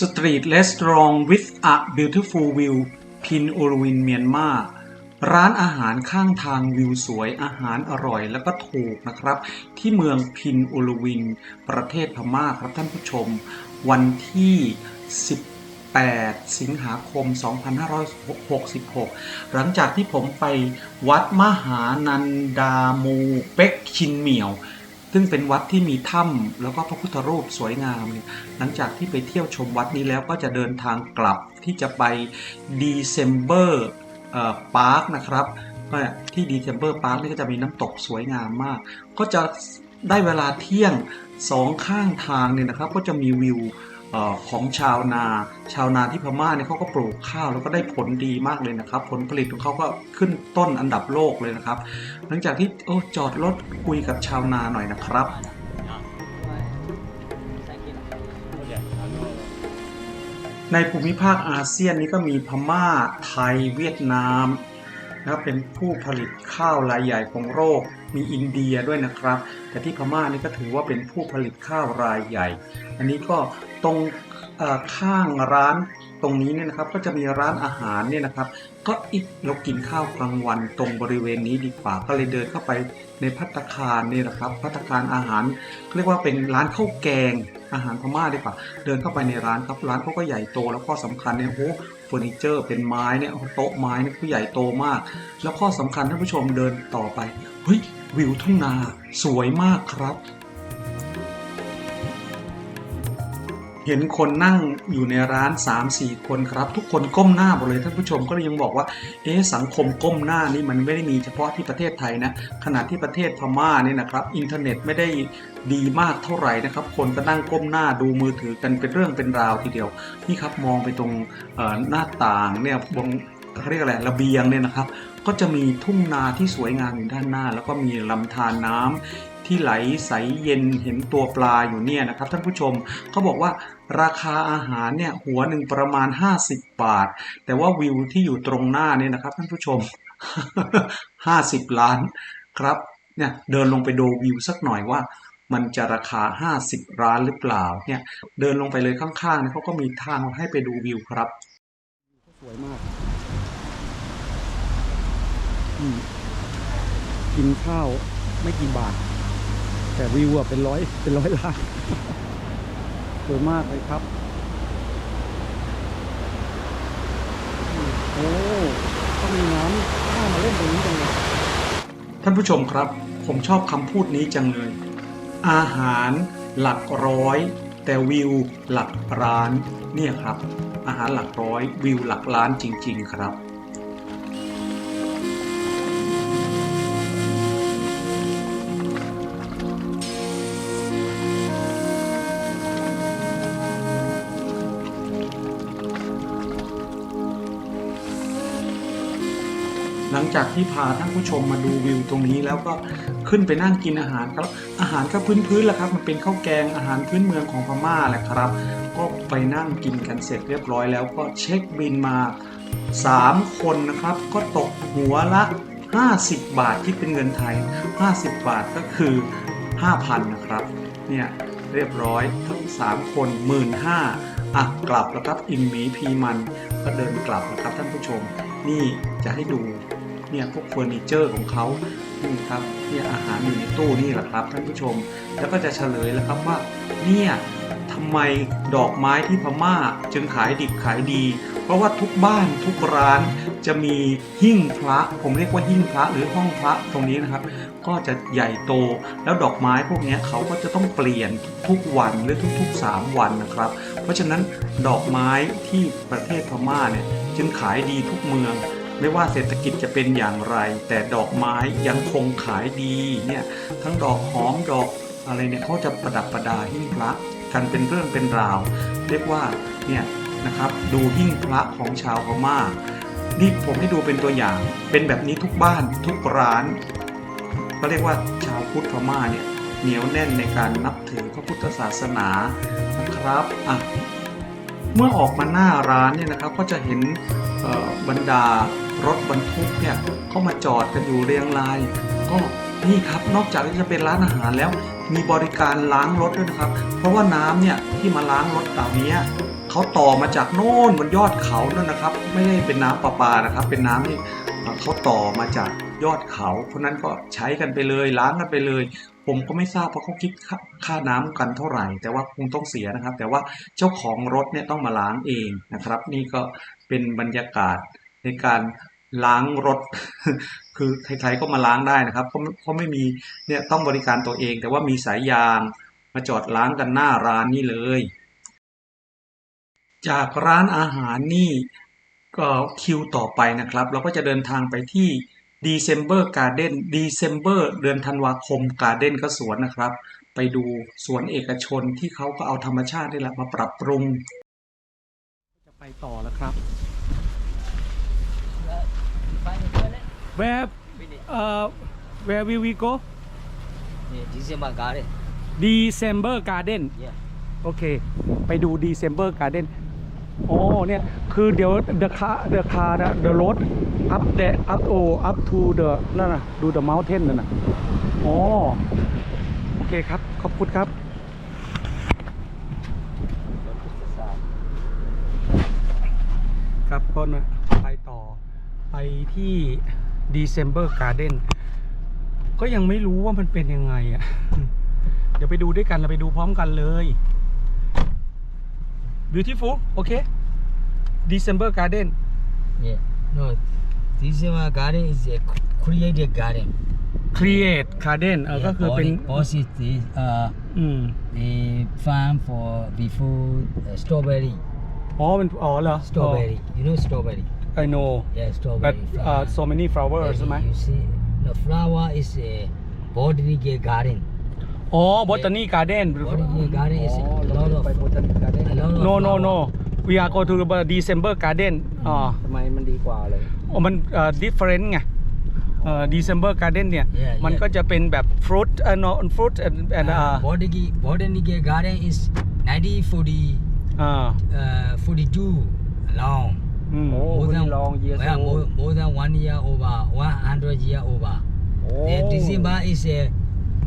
Street Restaurant with a Beautiful View พินอุรวินเมียนมาร้านอาหารข้างทางวิวสวยอาหารอร่อยแล้วก็ถูกนะครับ ที่เมืองพินอุรวิน ประเทศพม่าครับท่านผู้ชม วันที่ 18 สิงหาคม 2566 หลังจากที่ผมไปวัดมหานันดามูเป็กชินเหมียว ซึ่งเป็นวัดที่มีถ้ำแล้วก็พระพุทธรูปสวยงามเนี่ยหลังจากที่ไปเที่ยวชมวัดนี้แล้วก็จะเดินทางกลับที่จะไปดีเซมเบอร์พาร์คนะครับที่ดีเซมเบอร์พาร์คนี่ก็จะมีน้ำตกสวยงามมาก ก็จะได้เวลาเที่ยงสองข้างทางเนี่ยนะครับ ก็จะมีวิว ออของชาวนา ชาวนาที่พม่าเนี่ยเขาก็ปลูกข้าวแล้วก็ได้ผลดีมากเลยนะครับ ผลผลิตของเขาก็ขึ้นต้นอันดับโลกเลยนะครับ หลังจากที่โอ้จอดรถคุยกับชาวนาหน่อยนะครับ ในภูมิภาคอาเซียนนี้ก็มีพม่าไทยเวียดนามนะครับเป็นผู้ผลิตข้าวรายใหญ่ของโลก มีอินเดียด้วยนะครับ แต่ที่พม่านี่ก็ถือว่าเป็นผู้ผลิตข้าวรายใหญ่ อันนี้ก็ตรงข้างร้านตรงนี้เนี่ยนะครับก็จะมีร้านอาหารเนี่ยนะครับ ก็อีกเรากินข้าวกลางวันตรงบริเวณนี้ดีกว่าก็เลยเดินเข้าไปในพัตตาคารนี่นะครับพัตคารอาหารเรียกว่าเป็นร้านข้าวแกงอาหารพม่าดีกว่า เดินเข้าไปในร้านครับร้านเขาก็ใหญ่โตแล้วข้อสำคัญเนี่ยโอ้ ฟอร์นิเจอร์เป็นไม้เนี่ยโต๊ะไม้เนี่ผู้ใหญ่โตมาก แล้วข้อสำคัญท่านผู้ชมเดินต่อไปเฮ้ยวิวทุ่งนาสวยมากครับ เห็นคนนั่งอยู่ในร้าน 3-4 คนครับ ทุกคนก้มหน้าหมดเลยท่านผู้ชมก็เลยยังบอกว่าเอ๊สังคมก้มหน้านี่มันไม่ได้มีเฉพาะที่ประเทศไทยนะขณะที่ประเทศพม่าเนี่ยนะครับอินเทอร์เน็ตไม่ได้ดีมากเท่าไหร่นะครับ คนก็นั่งก้มหน้าดูมือถือกันเป็นเรื่องเป็นราวทีเดียวนี่ครับมองไปตรงหน้าต่างเนี่ยบนเขาเรียกอะไรระเบียงเนี่ยนะครับ ก็จะมีทุ่งนาที่สวยงามอยู่ด้านหน้า แล้วก็มีลำธารน้ำที่ไหลใสเย็นเห็นตัวปลาอยู่เนี่ยนะครับท่านผู้ชมเขาบอกว่าราคาอาหารเนี่ยหัวหนึ่งประมาณ 50 บาท แต่ว่าวิวที่อยู่ตรงหน้าเนี่ยนะครับท่านผู้ชม 50 ล้านครับเนี่ยเดินลงไปดูวิวสักหน่อยว่ามันจะราคา 50ล้านหรือเปล่าเนี่ยเดินลงไปเลยข้างๆเนี่ยเขาก็มีทางให้ไปดูวิวครับ สวยมาก อืมกินข้าวไม่กี่บาท แต่วิวอะเป็นร้อยเป็นร้อยล้านสวยมากเลยครับ โอ้ต้องมีน้ำข้ามาเล่นตรงนี้จังเลยท่านผู้ชมครับ ผมชอบคำพูดนี้จังเลย อาหารหลักร้อย แต่วิวหลักล้าน เนี่ยครับ อาหารหลักร้อย วิวหลักล้านจริง ๆ ครับ จากที่พาท่านผู้ชมมาดูวิวตรงนี้แล้วก็ขึ้นไปนั่งกินอาหารครับ อาหารก็พื้นๆแหละครับ มันเป็นข้าวแกงอาหารพื้นเมืองของพม่าแหละครับ ก็ไปนั่งกินกันเสร็จเรียบร้อยแล้วก็เช็คบินมา 3 คนนะครับ ก็ตกหัวละ 50 บาทที่เป็นเงินไทย 50 บาทก็คือ 5,000 นะครับ เนี่ยเรียบร้อยทั้ง 3 คน1 5ื่นอะกลับแล้วครับ อิมมีพีมันก็เดินกลับนะครับท่านผู้ชม นี่จะให้ดู เนี่ยพวกเฟอร์นิเจอร์ของเขานี่ครับเนี่ยอาหารอยู่ในตู้นี่แหละครับท่านผู้ชม แล้วก็จะเฉลยแล้วครับว่าเนี่ยทำไมดอกไม้ที่พม่าจึงขายดิบขายดี เพราะว่าทุกบ้านทุกร้านจะมีหิ้งพระ ผมเรียกว่าหิ้งพระหรือห้องพระตรงนี้นะครับ ก็จะใหญ่โตแล้วดอกไม้พวกนี้เขาก็จะต้องเปลี่ยนทุกวันหรือทุกๆ 3 วันนะครับ เพราะฉะนั้นดอกไม้ที่ประเทศพม่าเนี่ยจึงขายดีทุกเมือง ไม่ว่าเศรษฐกิจจะเป็นอย่างไร แต่ดอกไม้ยังคงขายดีเนี่ยทั้งดอกหอมดอกอะไรเนี่ยเขาจะประดับประดาหิ้งพระกันเป็นเรื่องเป็นราว เรียกว่าเนี่ยนะครับดูหิ้งพระของชาวพม่านี่ผมให้ดูเป็นตัวอย่าง เป็นแบบนี้ทุกบ้านทุกร้านก็เรียกว่าชาวพุทธพม่าเนี่ยเหนียวแน่นในการนับถือพระพุทธศาสนานะครับอะเมื่อออกมาหน้าร้านเนี่ยนะครับก็จะเห็นบรรดา รถบรรทุกเนี่ยเข้ามาจอดกันอยู่เรียงราย ก็นี่ครับนอกจากที่จะเป็นร้านอาหารแล้ว มีบริการล้างรถด้วยนะครับ เพราะว่าน้ำเนี่ยที่มาล้างรถเหล่านี้เขาต่อมาจากโน่นบนยอดเขานั่นนะครับ ไม่ได้เป็นน้ำประปานะครับ เป็นน้ำที่เขาต่อมาจากยอดเขาเพราะนั้นก็ใช้กันไปเลยล้างกันไปเลย ผมก็ไม่ทราบเพราะเขาคิดค่าค่าน้ำกันเท่าไหร่ แต่ว่าคงต้องเสียนะครับ แต่ว่าเจ้าของรถเนี่ยต้องมาล้างเองนะครับ นี่ก็เป็นบรรยากาศในการ ล้างรถ คือใครๆก็มาล้างได้นะครับเพราะเพราะไม่มีเนี่ยต้องบริการตัวเอง แต่ว่ามีสายยางมาจอดล้างกันหน้าร้านนี่เลย จากร้านอาหารนี่ก็คิวต่อไปนะครับ เราก็จะเดินทางไปที่ December Garden December เดือนธันวาคม Garden ก็สวนนะครับ ไปดูสวนเอกชนที่เขาก็เอาธรรมชาตินี่แหละมาปรับปรุง จะไปต่อแล้วครับ Where Finish. uh Where will we go Yeah, December garden. December Garden Yeah. โอเค ไปดู December Garden โอ้เนี่ย คือเดี๋ยว the car the car the road up the up oh up to the นั่นน่ะดู the mountain นั่นน่ะอ๋อ โอเคครับ ขอบคุณครับ ครับก็นะไปต่อไปที่ December Garden ก็ยังไม่รู้ว่ามันเป็นยังไงอะ เดี๋ยวไปดูด้วยกันเราไปดูพร้อมกันเลย beautiful โอเค December Garden Yeah. No, December garden is a c- created garden. create garden เออก็คือเป็น boss is the uh อืม the farm for before uh, strawberry. อ๋อเป็นอ๋อเหรอ Strawberry. You know strawberry? I know Yeah, but strawberry. uh, farm. so many flowers Yeah, ใช่ไหม You see, the flower is a botanical garden. อ๋อ botany garden Botanical garden is a lot of ไป botany garden a lot of no no flower. no we are go to the December garden อ๋อ ทำไมมันดีกว่าเลย โอ้มันเอ่อ different ไงเอ่อ December garden เนี่ย Yeah, มัน yeah. ก็จะเป็นแบบ fruit เอ่อ no fruit and and อ่า Uh, botanical, botanical garden is 1940 อ่า uh, 42 long. อืมโอ้ More คน than, นี้ลอง years yeah, old more, more than one year over, 100 year over. โอ้ The December is a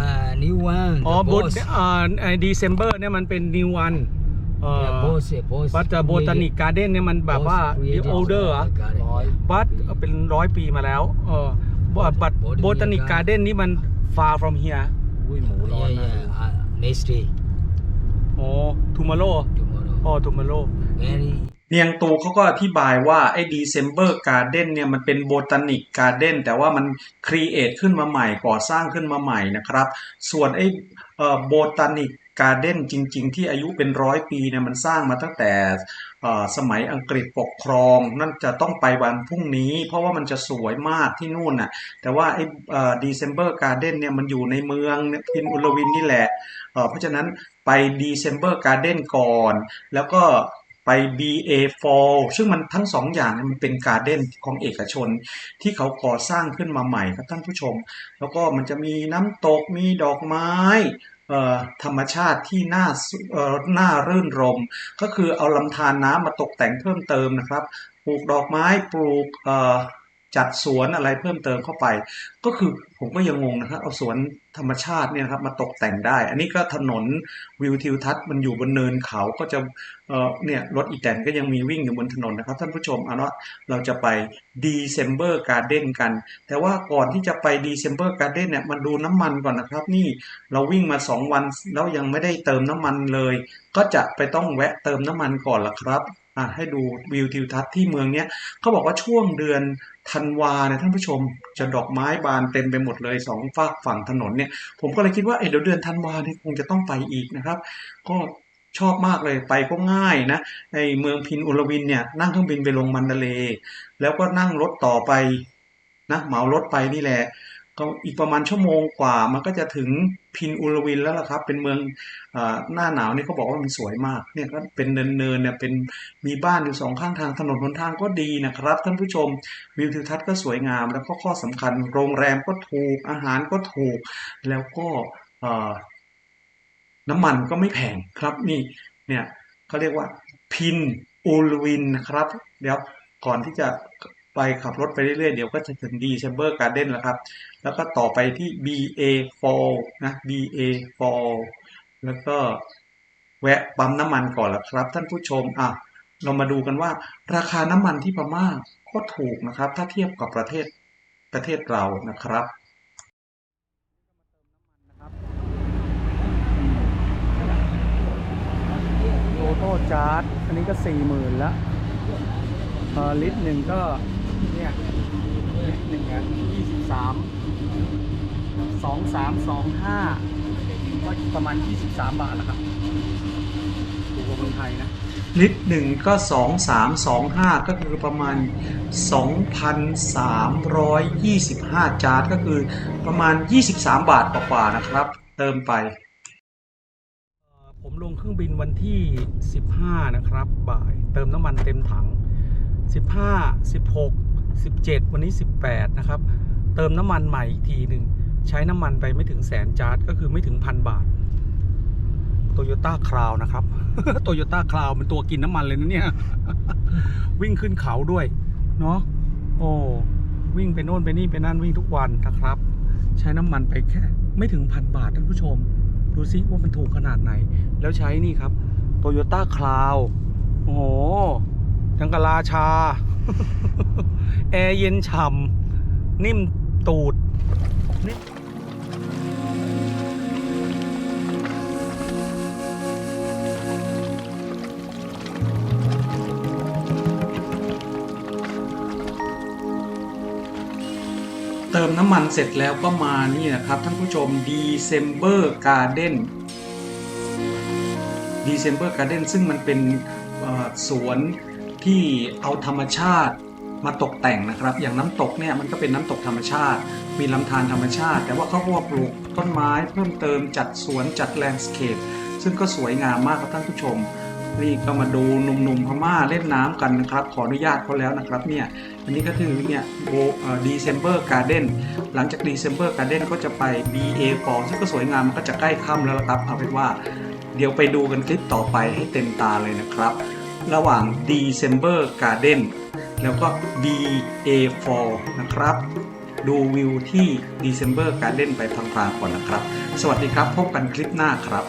uh, new one. อ๋อ the บท boss. อ่าไอ้ December เนี่ยมันเป็น new one เอ่อ Yeah, boss, yeah, boss. but the botanic garden เนี่ยมันแบบว่า Boss the created older เหรอ the garden, ร้อย yeah. but เป็นร้อยปีมาแล้วเออ but but Botanic botanic garden garden นี่มัน far from here อุ้ยหมูร้อน Yeah, นะ yeah. Uh, next day, อ๋อ tomorrow tomorrow. อ๋อ tomorrow Very เนียงตูเขาก็อธิบายว่าไอ้ December Garden เนี่ยมันเป็น Botanic Garden แต่ว่ามัน Create ขึ้นมาใหม่ก่อสร้างขึ้นมาใหม่นะครับ ส่วนไอ้เอ่อ Botanic Garden จริง ๆ ที่อายุเป็นร้อยปีเนี่ยมันสร้างมาตั้งแต่สมัยอังกฤษปกครอง นั่นจะต้องไปวันพรุ่งนี้ เพราะว่ามันจะสวยมากที่นู่นน่ะแต่ว่าไอ้เอ่อ December Garden เนี่ยมันอยู่ในเมืองพินอุลวินนี่แหละเพราะฉะนั้นไป December Garden ก่อน แล้วก็ ไป BA4 ซึ่งมันทั้งสองอย่างนี่ยมันเป็นการ์เด้นของเอกชน ที่เขาก่อสร้างขึ้นมาใหม่ครับท่านผู้ชม แล้วก็มันจะมีน้ำตกมีดอกไม้ธรรมชาติที่น่าน่ารื่นรม ก็คือเอาลำธารน้ำมาตกแต่งเพิ่มเติมนะครับ ปลูกดอกไม้ปลูก จัดสวนอะไรเพิ่มเติมเข้าไป ก็คือผมก็ยังงงนะครับเอาสวนธรรมชาติเนี่ยครับมาตกแต่งได้ อันนี้ก็ถนนวิวทิวทัศน์มันอยู่บนเนินเขาก็จะเอ่อเนี่ยรถอีแตนก็ยังมีวิ่งอยู่บนถนนนะครับท่านผู้ชมเอาเนาะเราจะไป December Garden กัน แต่ว่าก่อนที่จะไป December Garden เนี่ยมาดูน้ำมันก่อนนะครับ นี่เราวิ่งมา 2 วันแล้วยังไม่ได้เติมน้ำมันเลย ก็จะไปต้องแวะเติมน้ำมันก่อนละครับ ให้ดูวิวทิวทัศน์ที่เมืองเนี้ยเขาบอกว่าช่วงเดือนธันวาเนี่ยท่านผู้ชมจะดอกไม้บานเต็มไปหมดเลยสองฝากฝั่งถนนเนี่ยผมก็เลยคิดว่าเอ้เดี๋ยวเดือนธันวาเนี่ยคงจะต้องไปอีกนะครับ ก็ชอบมากเลยไปก็ง่ายนะในเมืองพินอุลวินเนี่ยนั่งเครื่องบินไปลงมันดาเล แล้วก็นั่งรถต่อไปนะเหมารถไปนี่แหละ ก็อีกประมาณชั่วโมงกว่ามันก็จะถึงพินอุลวินแล้วล่ะครับ เป็นเมืองอหน้าหนาวนี่เขาบอกว่ามันสวยมากเนี่ยก็เป็นเนินๆเนี่ยเป็นมีบ้านอยู่สองข้างทางถนนหนทางก็ดีนะครับ ท่านผู้ชมวิวทิวทัศน์ก็สวยงาม แล้วก็ข้อสำคัญ โรงแรมก็ถูกอาหารก็ถูก แล้วก็น้ำมันก็ไม่แพงครับนี่เนี่ยเขาเรียกว่าพินอูลวินนะครับ เดี๋ยวก่อนที่จะ ไปขับรถไปเรื่อยๆ เดี๋ยวก็จะถึง December Garden แล้วครับ แล้วก็ต่อไปที่ BA Fall นะ BA Fall แล้วก็แวะปั๊มน้ำมันก่อนละครับ ท่านผู้ชมอะเรามาดูกันว่า ราคาน้ำมันที่พม่าก็ถูกนะครับ ถ้าเทียบกับประเทศประเทศเรานะครับโอโต้จาร์ดอันนี้ก็สี่หมื่นละลิตรหนึ่งก็ เนี่ยลิตรหนึ่งอะยี่สิบสามสองสามสองห้าก็ประมาณยี่สิบสามบาทนะครับถูกกว่าเมืองไทยนะลิตรหนึ่งก็สองสามสองห้าก็คือประมาณสองพันสามร้อยยี่สิบห้าจาร์ดก็คือประมาณยี่สิบสามบาทกว่าๆนะครับ เติมไปผมลงเครื่องบินวันที่ 15 นะครับ บ่าย เติมน้ำมันเต็มถัง 15 16 17 วันนี้ 18 นะครับ เติมน้ำมันใหม่อีกทีหนึ่ง ใช้น้ำมันไปไม่ถึงแสนจาร์ดก็คือไม่ถึงพันบาทโตโยต้าคราวนะครับโตโยต้าคราวเป็นตัวกินน้ำมันเลยนะเนี่ย วิ่งขึ้นเขาด้วย เนาะโอ้วิ่งไปโน่นไปนี่ไปนั่นวิ่งทุกวันนะครับ ใช้น้ำมันไปแค่ ไม่ถึงพันบาทท่านผู้ชม ดูซิว่ามันถูกขนาดไหน แล้วใช้นี่ครับโตโยต้าคลาวโอ้โห ยังกะลาชา แอร์เย็นฉ่ำนิ่มตูดนี่เติมน้ำมันเสร็จแล้วก็มานี่นะครับท่านผู้ชม December Garden December Garden ซึ่งมันเป็นสวน ที่เอาธรรมชาติมาตกแต่งนะครับ อย่างน้ำตกเนี่ยมันก็เป็นน้ำตกธรรมชาติ มีลำธารธรรมชาติ แต่ว่าเขาก็มาปลูกต้นไม้เพิ่มเติมจัดสวนจัดแลนด์สเคปซึ่งก็สวยงามมากครับท่านผู้ชม นี่ก็มาดูหนุ่มๆพม่าเล่นน้ำกันนะครับ ขออนุญาตเขาแล้วนะครับเนี่ยอันนี้ก็คือเนี่ยโบดีเซมเบอร์การ์เด้นหลังจากดีเซมเบอร์การ์เด้นก็จะไป BA Fall ซึ่งก็สวยงามมันก็จะใกล้ค่ำแล้วละครับเอาเป็นว่าเดี๋ยวไปดูกันคลิปต่อไปให้เต็มตาเลยนะครับ ระหว่าง December Garden แล้วก็ DA4 นะครับ ดูวิวที่ December Garden ไปพลางๆก่อนนะครับ สวัสดีครับ พบกันคลิปหน้าครับ